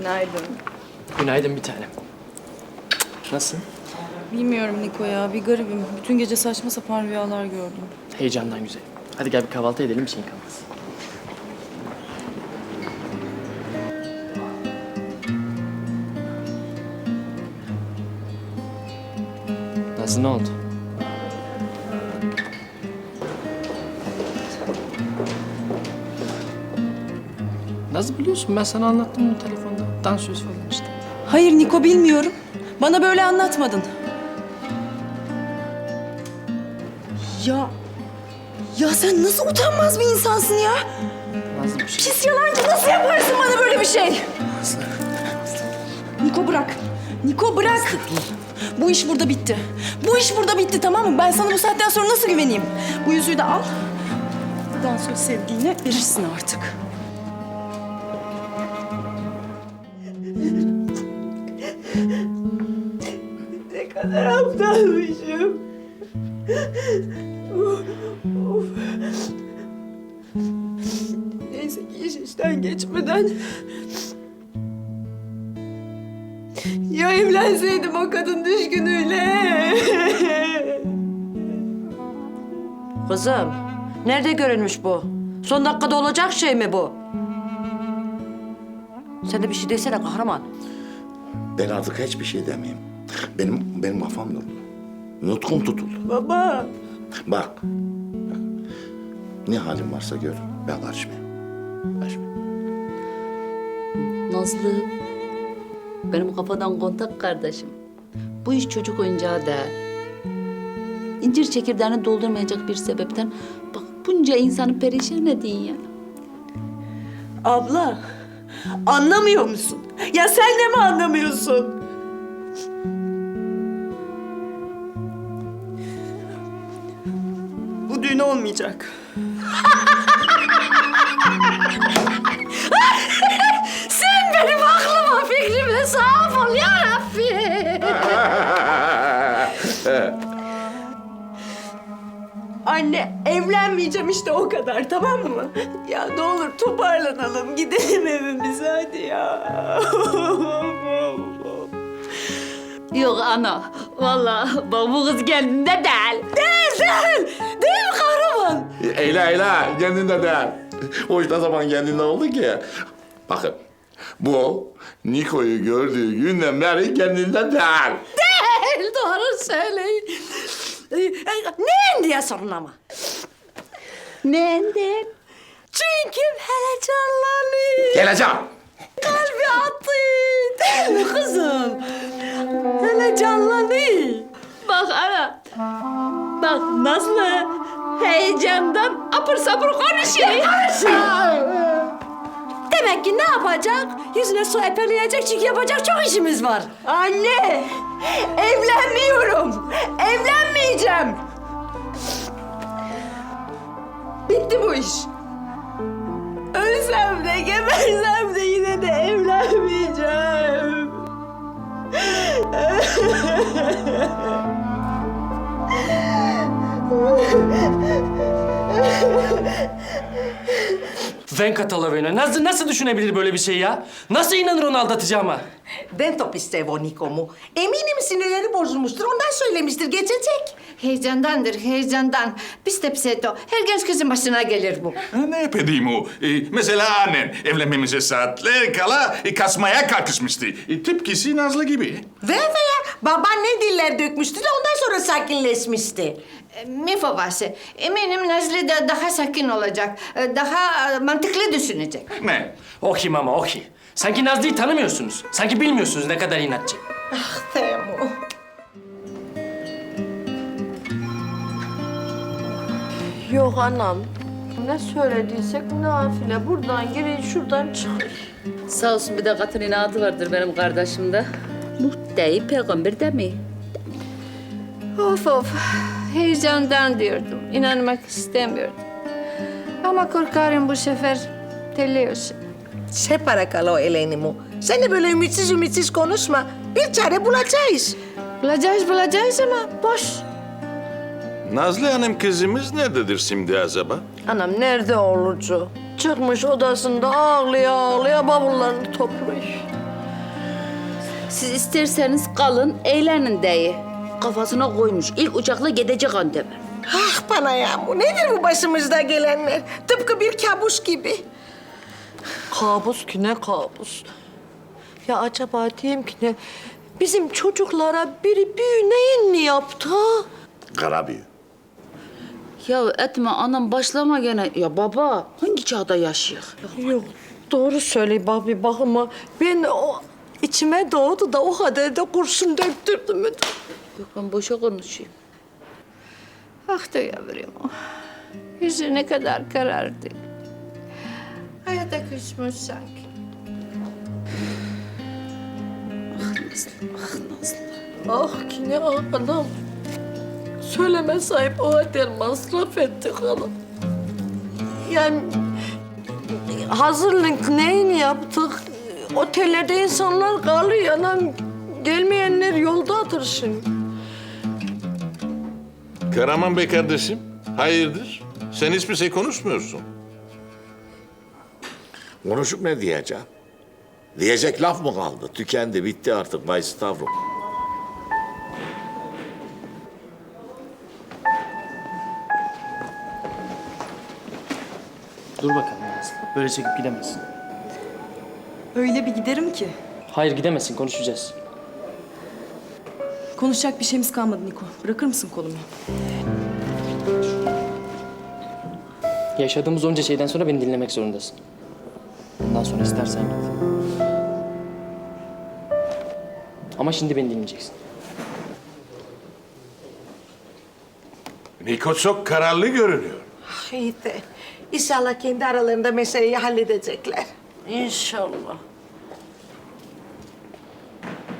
Günaydın. Günaydın bir tanem. Nasılsın? Bilmiyorum Niko ya, bir garibim. Bütün gece saçma sapan rüyalar gördüm. Heyecandan güzel. Hadi gel bir kahvaltı edelim bir şeyin kalmaz. Nasıl ne oldu? Nasıl biliyorsun? Ben sana anlattım bunu telefonda. Dansöz falan işte. Hayır Niko bilmiyorum. Bana böyle anlatmadın. Ya... Ya sen nasıl utanmaz bir insansın ya? Nazlı bir şey. Pis yalancı nasıl yaparsın bana böyle bir şey? Niko bırak. Niko bırak. Bu iş burada bitti. Bu iş burada bitti tamam mı? Ben sana bu saatten sonra nasıl güveneyim? Bu yüzüğü de al. Dansöz sevdiğine verirsin artık. Kadar aptalmışım. Of, of. Neyse ki iş işten geçmeden... Ya evlenseydim o kadın düşkünüyle. Kızım, nerede görünmüş bu? Son dakikada olacak şey mi bu? Sen de bir şey desene kahraman. Ben artık hiçbir şey demeyeyim. Benim benim kafam durdu. Nutkum tutuldu. Baba. Bak. Ne halin varsa gör. Ben karışmayayım. Karışmayayım. Nazlı, benim kafadan kontak kardeşim. Bu iş çocuk oyuncağı değil. İncir çekirdeğini doldurmayacak bir sebepten bak bunca insanı perişan edin ya. Abla. Anlamıyor musun? Ya sen de mi anlamıyorsun? Olmayacak. Sen benim aklıma fikrime sahip ol ya Rabbi. Anne evlenmeyeceğim işte o kadar tamam mı? Ya ne olur toparlanalım gidelim evimize hadi ya. Yok ana, vallahi bu kız kendinde değil. değil değil. Değil mi? Eyle eyle. Kendinde değil. O iş ne zaman kendinde oldu ki? Bakın. Bu Niko'yu gördüğü günden beri kendinde değil. Değil, doğru söyleyin. Ne diye sorun ama? Neden? Çünkü heyecanlanıyor. Geleceğim. Kalbi attı. Kızım? Heyecanlanıyor. Bak ana. Bak Nazlı heyecandan apır sapır konuşuyor. Demek ki ne yapacak? Yüzüne su epeleyecek çünkü yapacak çok işimiz var. Anne, evlenmiyorum. Evlenmeyeceğim. Bitti bu iş. Ölsem de gebersem de yine de evlenmeyeceğim. Venkatalavena nasıl, nasıl düşünebilir böyle bir şey ya? Nasıl inanır onu aldatacağıma? Ben top istev o Niko'mu. Eminim sinirleri bozulmuştur. Ondan söylemiştir. Geçecek. Heyecandandır, heyecandan. Biz de pseto. Her genç kızın başına gelir bu. Ne o? Ee, mesela annen evlenmemize saatler kala e, kasmaya kalkışmıştı. E, tıpkısı Nazlı gibi. Ve ve baban ne diller dökmüştü de ondan sonra sakinleşmişti. Mifovası. Eminim Nazlı da daha sakin olacak. Daha e, mantıklı düşünecek. Ne? O kim ama o kim? Sanki Nazlı'yı tanımıyorsunuz. Sanki bilmiyorsunuz ne kadar inatçı. Temo. Yok anam. Ne söylediysek nafile. Buradan girin şuradan çıkın. Sağ olsun bir de katın inadı vardır benim kardeşimde. Muhteyi peygamber demeyi. Of of. Heyecandan diyordum. İnanmak istemiyordum. Ama korkarım bu sefer teliyorsun. Se parakalo Elenimu. Sen de böyle ümitsiz ümitsiz konuşma. Bir çare bulacağız. Bulacağız bulacağız ama boş. Nazlı Hanım kızımız nerededir şimdi acaba? Anam nerede olucu? Çıkmış odasında ağlaya ağlaya bavullarını topluyor. Siz isterseniz kalın, eğlenin deyi. Kafasına koymuş. İlk uçakla gidecek Antep'e. Ah bana ya bu nedir bu başımızda gelenler? Tıpkı bir kabus gibi. Kabus ki ne kabus. Ya acaba diyeyim ki ne? Bizim çocuklara biri büyü neyin mi yaptı? Kara büyü. Ya etme anam başlama gene. Ya baba hangi çağda yaşıyor? Yok doğru söyle babi bak ama ben o içime doğdu da o kadar da kurşun döktürdüm. Yok ben boşa konuşayım. Ah da yavrum. Yüzü ne kadar karardı. Hayata küsmüş sanki. Ah ki ne ah anam. Söyleme sahip o kadar masraf ettik hanım. Yani hazırlık neyini yaptık? Otellerde insanlar kalıyor anam. Gelmeyenler yoldadır şimdi. Karaman Bey kardeşim, hayırdır? Sen hiçbir şey konuşmuyorsun. Konuşup ne diyeceğim? Diyecek laf mı kaldı? Tükendi, bitti artık Bay Stavro. Dur bakalım Nazlı. Böyle çekip gidemezsin. Öyle bir giderim ki. Hayır gidemezsin konuşacağız. Konuşacak bir şeyimiz kalmadı Niko. Bırakır mısın kolumu? Yaşadığımız onca şeyden sonra beni dinlemek zorundasın. İstersen git. Ama şimdi beni dinleyeceksin. Niko çok kararlı görünüyor. Ah, iyi de inşallah kendi aralarında meseleyi halledecekler. İnşallah.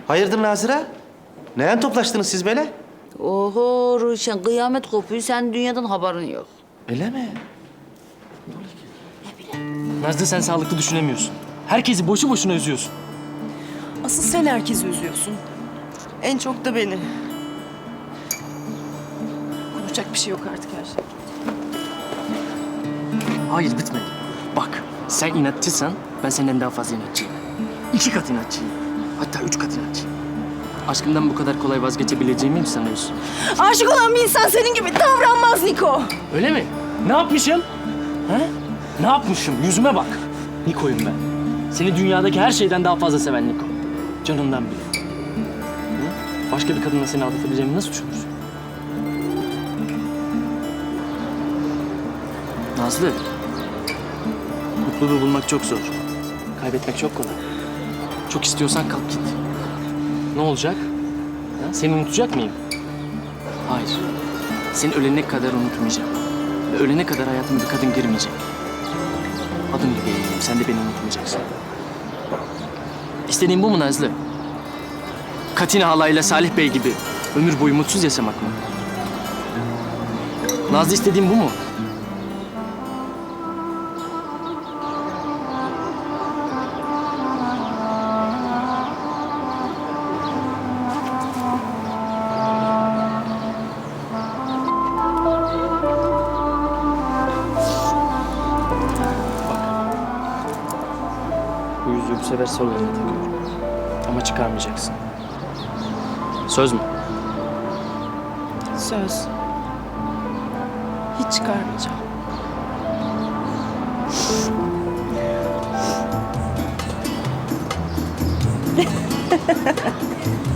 Hayırdır Nazire? Neden toplaştınız siz böyle? Oho Ruşen kıyamet kopuyor. Sen dünyadan haberin yok. Öyle mi? Nazlı sen sağlıklı düşünemiyorsun. Herkesi boşu boşuna üzüyorsun. Asıl sen herkesi üzüyorsun. En çok da beni. Konuşacak bir şey yok artık her şey. Hayır bitmedi. Bak sen inatçıysan ben senden daha fazla inatçıyım. İki kat inatçıyım. Hatta üç kat inatçıyım. Aşkımdan bu kadar kolay vazgeçebileceğimi mi sanıyorsun? Aşık olan bir insan senin gibi davranmaz Niko. Öyle mi? Ne yapmışım? He? Ne yapmışım? Yüzüme bak. Niko'yum ben. Seni dünyadaki her şeyden daha fazla seven Niko. Canından bile. Hı? Başka bir kadınla seni aldatabileceğimi nasıl düşünürsün? Nazlı. Mutluluğu bulmak çok zor. Kaybetmek çok kolay. Çok istiyorsan kalk git. Ne olacak? Ha? Seni unutacak mıyım? Hayır. Seni ölene kadar unutmayacağım. Ve ölene kadar hayatıma bir kadın girmeyecek. Adım gibi eminim. Sen de beni unutmayacaksın. İstediğin bu mu Nazlı? Katina halayla Salih Bey gibi ömür boyu mutsuz yaşamak mı? Nazlı istediğin bu mu? Bu sefer sol eline takıyorum. Ama çıkarmayacaksın. Söz mü? Söz. Hiç çıkarmayacağım.